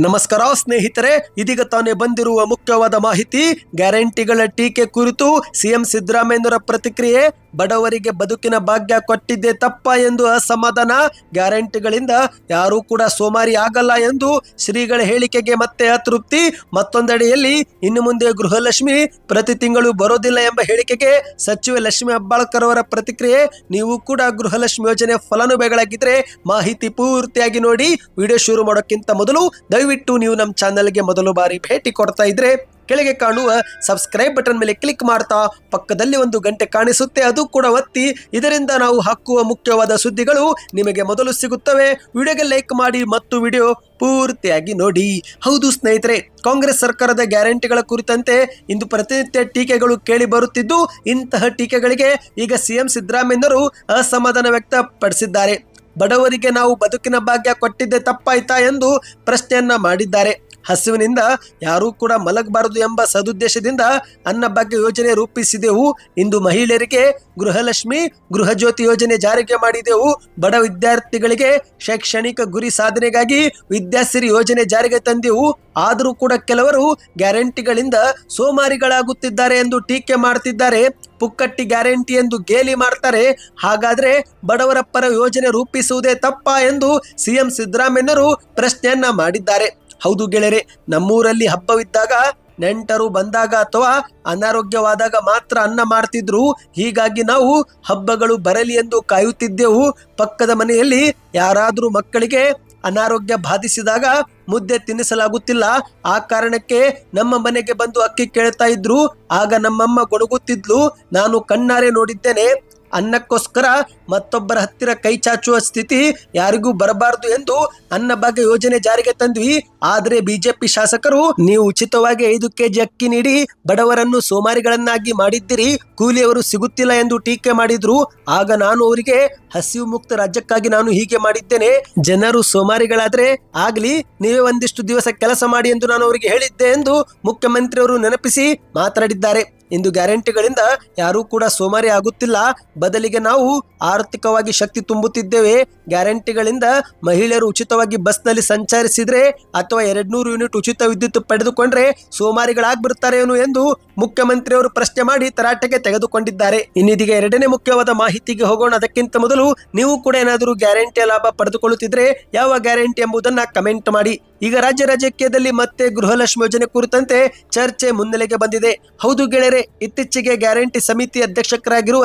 ನಮಸ್ಕಾರ ಸ್ನೇಹಿತರೆ ಇದೀಗ ತಾನೇ ಬಂದಿರುವ ಮುಖ್ಯವಾದ ಮಾಹಿತಿ ಗ್ಯಾರಂಟಿಗಳ ಟೀಕೆ ಕುರಿತು ಸಿಎಂ ಸಿದ್ದರಾಮಯ್ಯನವರ ಪ್ರತಿಕ್ರಿಯೆ. ಬಡವರಿಗೆ ಬದುಕಿನ ಭಾಗ್ಯ ಕೊಟ್ಟಿದ್ದೆ ತಪ್ಪ ಎಂದು ಅಸಮಾಧಾನ. ಗ್ಯಾರಂಟಿಗಳಿಂದ ಯಾರೂ ಕೂಡ ಸೋಮಾರಿ ಆಗಲ್ಲ ಎಂದು ಶ್ರೀಗಳ ಹೇಳಿಕೆಗೆ ಮತ್ತೆ ಅತೃಪ್ತಿ. ಮತ್ತೊಂದೆಡೆಯಲ್ಲಿ ಇನ್ನು ಮುಂದೆ ಗೃಹಲಕ್ಷ್ಮಿ ಪ್ರತಿ ತಿಂಗಳು ಬರೋದಿಲ್ಲ ಎಂಬ ಹೇಳಿಕೆಗೆ ಸಚಿವೆ ಲಕ್ಷ್ಮಿ ಅಬ್ಬಾಳ್ಕರ್ ಅವರ ಪ್ರತಿಕ್ರಿಯೆ. ನೀವು ಕೂಡ ಗೃಹಲಕ್ಷ್ಮಿ ಯೋಜನೆ ಫಲಾನುಭವಿಗಳಾಗಿದ್ರೆ ಮಾಹಿತಿ ಪೂರ್ತಿಯಾಗಿ ನೋಡಿ. ವಿಡಿಯೋ ಶುರು ಮಾಡೋಕ್ಕಿಂತ ಮೊದಲು ದಯವಿಟ್ಟು ನೀವು ನಮ್ಮ ಚಾನೆಲ್ಗೆ ಮೊದಲು ಬಾರಿ ಭೇಟಿ ಕೊಡ್ತಾ ಇದ್ರೆ ಕೆಳಗೆ ಕಾಣುವ ಸಬ್ಸ್ಕ್ರೈಬ್ ಬಟನ್ ಮೇಲೆ ಕ್ಲಿಕ್ ಮಾಡ್ತಾ ಪಕ್ಕದಲ್ಲಿ ಒಂದು ಗಂಟೆ ಕಾಣಿಸುತ್ತೆ, ಅದು ಕೂಡ ಒತ್ತಿ. ಇದರಿಂದ ನಾವು ಹಾಕುವ ಮುಖ್ಯವಾದ ಸುದ್ದಿಗಳು ನಿಮಗೆ ಮೊದಲು ಸಿಗುತ್ತವೆ. ವಿಡಿಯೋಗೆ ಲೈಕ್ ಮಾಡಿ ಮತ್ತು ವಿಡಿಯೋ ಪೂರ್ತಿಯಾಗಿ ನೋಡಿ. ಹೌದು ಸ್ನೇಹಿತರೆ, ಕಾಂಗ್ರೆಸ್ ಸರ್ಕಾರದ ಗ್ಯಾರಂಟಿಗಳ ಕುರಿತಂತೆ ಇಂದು ಪ್ರತಿನಿತ್ಯ ಟೀಕೆಗಳು ಕೇಳಿ ಬರುತ್ತಿದ್ದು, ಇಂತಹ ಟೀಕೆಗಳಿಗೆ ಈಗ ಸಿಎಂ ಸಿದ್ದರಾಮಯ್ಯರು ಅಸಮಾಧಾನ ವ್ಯಕ್ತಪಡಿಸಿದ್ದಾರೆ. ಬಡವರಿಗೆ ನಾವು ಬದುಕಿನ ಭಾಗ್ಯ ಕೊಟ್ಟಿದ್ದೆ ತಪ್ಪಾಯ್ತಾ ಎಂದು ಪ್ರಶ್ನೆಯನ್ನ ಮಾಡಿದ್ದಾರೆ. ಹಸುವಿನಿಂದ ಯಾರೂ ಕೂಡ ಮಲಗಬಾರದು ಎಂಬ ಸದುದ್ದೇಶದಿಂದ ಅನ್ನ ಭಾಗ್ಯ ಯೋಜನೆ ರೂಪಿಸಿದೆವು. ಇಂದು ಮಹಿಳೆಯರಿಗೆ ಗೃಹಲಕ್ಷ್ಮಿ, ಗೃಹಜ್ಯೋತಿ ಯೋಜನೆ ಜಾರಿಗೆ ಮಾಡಿದೆವು. ಬಡ ವಿದ್ಯಾರ್ಥಿಗಳಿಗೆ ಶೈಕ್ಷಣಿಕ ಗುರಿ ಸಾಧನೆಗಾಗಿ ವಿದ್ಯಾಸಿರಿ ಯೋಜನೆ ಜಾರಿಗೆ ತಂದೆವು. ಆದರೂ ಕೂಡ ಕೆಲವರು ಗ್ಯಾರಂಟಿಗಳಿಂದ ಸೋಮಾರಿಗಳಾಗುತ್ತಿದ್ದಾರೆ ಎಂದು ಟೀಕೆ ಮಾಡ್ತಿದ್ದಾರೆ. ಪುಕ್ಕಟ್ಟಿ ಗ್ಯಾರಂಟಿ ಎಂದು ಗೇಲಿ ಮಾಡ್ತಾರೆ. ಹಾಗಾದ್ರೆ ಬಡವರ ಪರ ಯೋಜನೆ ರೂಪಿಸುವುದೇ ತಪ್ಪ ಎಂದು ಸಿಎಂ ಸಿದ್ದರಾಮಯ್ಯನವರು ಪ್ರಶ್ನೆಯನ್ನ ಮಾಡಿದ್ದಾರೆ. ಹೌದು ಗೆಳೆಯರೆ, ನಮ್ಮೂರಲ್ಲಿ ಹಬ್ಬವಿದ್ದಾಗ ನೆಂಟರು ಬಂದಾಗ ಅಥವಾ ಅನಾರೋಗ್ಯವಾದಾಗ ಮಾತ್ರ ಅನ್ನ ಮಾಡ್ತಿದ್ರು. ಹೀಗಾಗಿ ನಾವು ಹಬ್ಬಗಳು ಬರಲಿ ಎಂದು ಕಾಯುತ್ತಿದ್ದೆವು. ಪಕ್ಕದ ಮನೆಯಲ್ಲಿ ಯಾರಾದರೂ ಮಕ್ಕಳಿಗೆ ಅನಾರೋಗ್ಯ ಬಾಧಿಸಿದಾಗ ಮುದ್ದೆ ತಿನ್ನಿಸಲಾಗುತ್ತಿಲ್ಲ. ಆ ಕಾರಣಕ್ಕೆ ನಮ್ಮ ಮನೆಗೆ ಬಂದು ಅಕ್ಕಿ ಕೇಳ್ತಾ ಇದ್ರು. ಆಗ ನಮ್ಮಮ್ಮ ಗೊಣಗುತ್ತಿದ್ಲು. ನಾನು ಕಣ್ಣಾರೆ ನೋಡಿದ್ದೇನೆ. ಅನ್ನಕ್ಕೋಸ್ಕರ ಮತ್ತೊಬ್ಬರ ಹತ್ತಿರ ಕೈ ಚಾಚುವ ಸ್ಥಿತಿ ಯಾರಿಗೂ ಬರಬಾರದು ಎಂದು ಅನ್ನ ಭಾಗ್ಯ ಯೋಜನೆ ಜಾರಿಗೆ ತಂದ್ವಿ. ಆದರೆ ಬಿಜೆಪಿ ಶಾಸಕರು, ನೀವು ಉಚಿತವಾಗಿ ಐದು ಕೆಜಿ ಅಕ್ಕಿ ನೀಡಿ ಬಡವರನ್ನು ಸೋಮಾರಿಗಳನ್ನಾಗಿ ಮಾಡಿದ್ದೀರಿ. ಕೂಲಿಯವರು ಸಿಗುತ್ತಿಲ್ಲ ಎಂದು ಟೀಕೆ ಮಾಡಿದ್ರು. ಆಗ ನಾನು ಅವರಿಗೆ ಹಸಿವು ಮುಕ್ತ ರಾಜ್ಯಕ್ಕಾಗಿ ನಾನು ಹೀಗೆ ಮಾಡಿದ್ದೇನೆ. ಜನರು ಸೋಮಾರಿಗಳಾದ್ರೆ ಆಗ್ಲಿ, ನೀವೇ ಒಂದಿಷ್ಟು ದಿವಸ ಕೆಲಸ ಮಾಡಿ ಎಂದು ನಾನು ಅವರಿಗೆ ಹೇಳಿದ್ದೆ ಎಂದು ಮುಖ್ಯಮಂತ್ರಿಯವರು ನೆನಪಿಸಿ ಮಾತನಾಡಿದ್ದಾರೆ. ಇಂದು ಗ್ಯಾರಂಟಿಗಳಿಂದ ಯಾರೂ ಕೂಡ ಸೋಮಾರಿ ಆಗುತ್ತಿಲ್ಲ. ಬದಲಿಗೆ ನಾವು ಆರ್ಥಿಕವಾಗಿ ಶಕ್ತಿ ತುಂಬುತ್ತಿದ್ದೇವೆ. ಗ್ಯಾರಂಟಿಗಳಿಂದ ಮಹಿಳೆಯರು ಉಚಿತವಾಗಿ ಬಸ್ನಲ್ಲಿ ಸಂಚರಿಸಿದ್ರೆ ಅಥವಾ ಎರಡ್ನೂರು ಯೂನಿಟ್ ಉಚಿತ ವಿದ್ಯುತ್ ಪಡೆದುಕೊಂಡ್ರೆ ಸೋಮಾರಿಗಳಾಗ್ಬಿಡ್ತಾರೇನು ಎಂದು ಮುಖ್ಯಮಂತ್ರಿಯವರು ಪ್ರಶ್ನೆ ಮಾಡಿ ತರಾಟೆಗೆ ತೆಗೆದುಕೊಂಡಿದ್ದಾರೆ. ಇನ್ನಿದೀಗ ಎರಡನೇ ಮುಖ್ಯವಾದ ಮಾಹಿತಿಗೆ ಹೋಗೋಣ. ಅದಕ್ಕಿಂತ ಮೊದಲು ನೀವು ಕೂಡ ಏನಾದರೂ ಗ್ಯಾರಂಟಿಯ ಲಾಭ ಪಡೆದುಕೊಳ್ಳುತ್ತಿದ್ರೆ ಯಾವ ಗ್ಯಾರಂಟಿ ಎಂಬುದನ್ನ ಕಮೆಂಟ್ ಮಾಡಿ. ಈಗ ರಾಜ್ಯ ರಾಜಕೀಯದಲ್ಲಿ ಮತ್ತೆ ಗೃಹಲಕ್ಷ್ಮಿ ಯೋಜನೆ ಕುರಿತಂತೆ ಚರ್ಚೆ ಮುನ್ನೆಲೆಗೆ ಬಂದಿದೆ. ಹೌದು ಗೆಳೆಯರೆ ಇತ್ತೀಚೆಗೆ ಗ್ಯಾರಂಟಿ ಸಮಿತಿ ಅಧ್ಯಕ್ಷಕರಾಗಿರುವ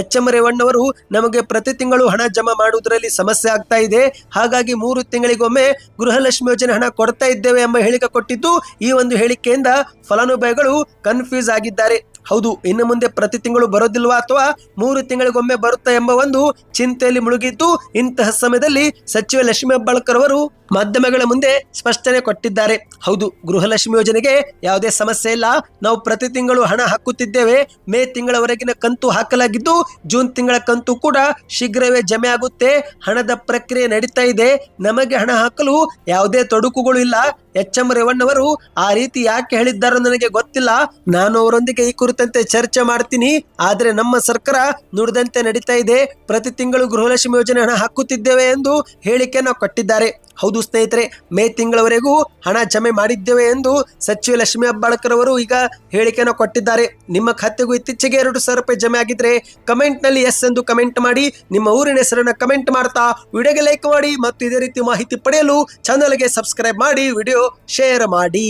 ಎಚ್ ಎಂ ರೇವಣ್ಣವರು ನಮಗೆ ಪ್ರತಿ ತಿಂಗಳು ಹಣ ಜಮಾ ಮಾಡುವುದರಲ್ಲಿ ಸಮಸ್ಯೆ ಆಗ್ತಾ ಇದೆ. ಹಾಗಾಗಿ ಮೂರು ತಿಂಗಳಿಗೊಮ್ಮೆ ಗೃಹಲಕ್ಷ್ಮಿ ಯೋಜನೆ ಹಣ ಕೊಡ್ತಾ ಇದ್ದೇವೆ ಎಂಬ ಹೇಳಿಕೆ ಕೊಟ್ಟಿದ್ದು, ಈ ಒಂದು ಹೇಳಿಕೆಯಿಂದ ಫಲಾನುಭವಿಗಳು ಕನ್ಫ್ಯೂಸ್ ಆಗಿದ್ದಾರೆ. ಹೌದು, ಇನ್ನು ಮುಂದೆ ಪ್ರತಿ ತಿಂಗಳು ಬರೋದಿಲ್ವಾ ಅಥವಾ ಮೂರು ತಿಂಗಳಿಗೊಮ್ಮೆ ಬರುತ್ತಾ ಎಂಬ ಒಂದು ಚಿಂತೆಯಲ್ಲಿ ಮುಳುಗಿದ್ದು, ಇಂತಹ ಸಮಯದಲ್ಲಿ ಸಚಿವ ಲಕ್ಷ್ಮೀ ಹೆಬ್ಬಾಳ್ಕರ್ ಅವರು ಮಾಧ್ಯಮಗಳ ಮುಂದೆ ಸ್ಪಷ್ಟನೆ ಕೊಟ್ಟಿದ್ದಾರೆ. ಹೌದು, ಗೃಹಲಕ್ಷ್ಮಿ ಯೋಜನೆಗೆ ಯಾವುದೇ ಸಮಸ್ಯೆ ಇಲ್ಲ. ನಾವು ಪ್ರತಿ ತಿಂಗಳು ಹಣ ಹಾಕುತ್ತಿದ್ದೇವೆ. ಮೇ ತಿಂಗಳವರೆಗಿನ ಕಂತು ಹಾಕಲಾಗಿದ್ದು, ಜೂನ್ ತಿಂಗಳ ಕಂತು ಕೂಡ ಶೀಘ್ರವೇ ಜಮೆ ಆಗುತ್ತೆ. ಹಣದ ಪ್ರಕ್ರಿಯೆ ನಡೀತಾ ಇದೆ. ನಮಗೆ ಹಣ ಹಾಕಲು ಯಾವುದೇ ತೊಡಕುಗಳು ಇಲ್ಲ. ಎಚ್ ಎಂ ರೇವಣ್ಣವರು ಆ ರೀತಿ ಯಾಕೆ ಹೇಳಿದ್ದಾರೋ ನನಗೆ ಗೊತ್ತಿಲ್ಲ. ನಾನು ಅವರೊಂದಿಗೆ ಈ ಕುರಿತಂತೆ ಚರ್ಚೆ ಮಾಡ್ತೀನಿ. ಆದ್ರೆ ನಮ್ಮ ಸರ್ಕಾರ ನುಡಿದಂತೆ ನಡೀತಾ ಇದೆ. ಪ್ರತಿ ತಿಂಗಳು ಗೃಹಲಕ್ಷ್ಮಿ ಯೋಜನೆ ಹಣ ಹಾಕುತ್ತಿದ್ದೇವೆ ಎಂದು ಹೇಳಿಕೆಯನ್ನು ಕೊಟ್ಟಿದ್ದಾರೆ. ಹೌದು ಸ್ನೇಹಿತರೆ, ಮೇ ತಿಂಗಳವರೆಗೂ ಹಣ ಜಮೆ ಮಾಡಿದ್ದೇವೆ ಎಂದು ಸಚಿವ ಲಕ್ಷ್ಮೀ ಹೆಬ್ಬಾಳ್ಕರ್ ಅವರು ಈಗ ಹೇಳಿಕೆಯನ್ನು ಕೊಟ್ಟಿದ್ದಾರೆ. ನಿಮ್ಮ ಖಾತೆಗೂ ಇತ್ತೀಚೆಗೆ ಎರಡು ಸಾವಿರ ರೂಪಾಯಿ ಜಮೆ ಆಗಿದ್ರೆ ಕಮೆಂಟ್ನಲ್ಲಿ ಎಸ್ ಎಂದು ಕಮೆಂಟ್ ಮಾಡಿ, ನಿಮ್ಮ ಊರಿನ ಹೆಸರನ್ನ ಕಮೆಂಟ್ ಮಾಡ್ತಾ, ವಿಡಿಯೋಗೆ ಲೈಕ್ ಮಾಡಿ ಮತ್ತು ಇದೇ ರೀತಿ ಮಾಹಿತಿ ಪಡೆಯಲು ಚಾನಲ್ಗೆ ಸಬ್ಸ್ಕ್ರೈಬ್ ಮಾಡಿ. ವಿಡಿಯೋ ಶೇರ್ ಮಾಡಿ.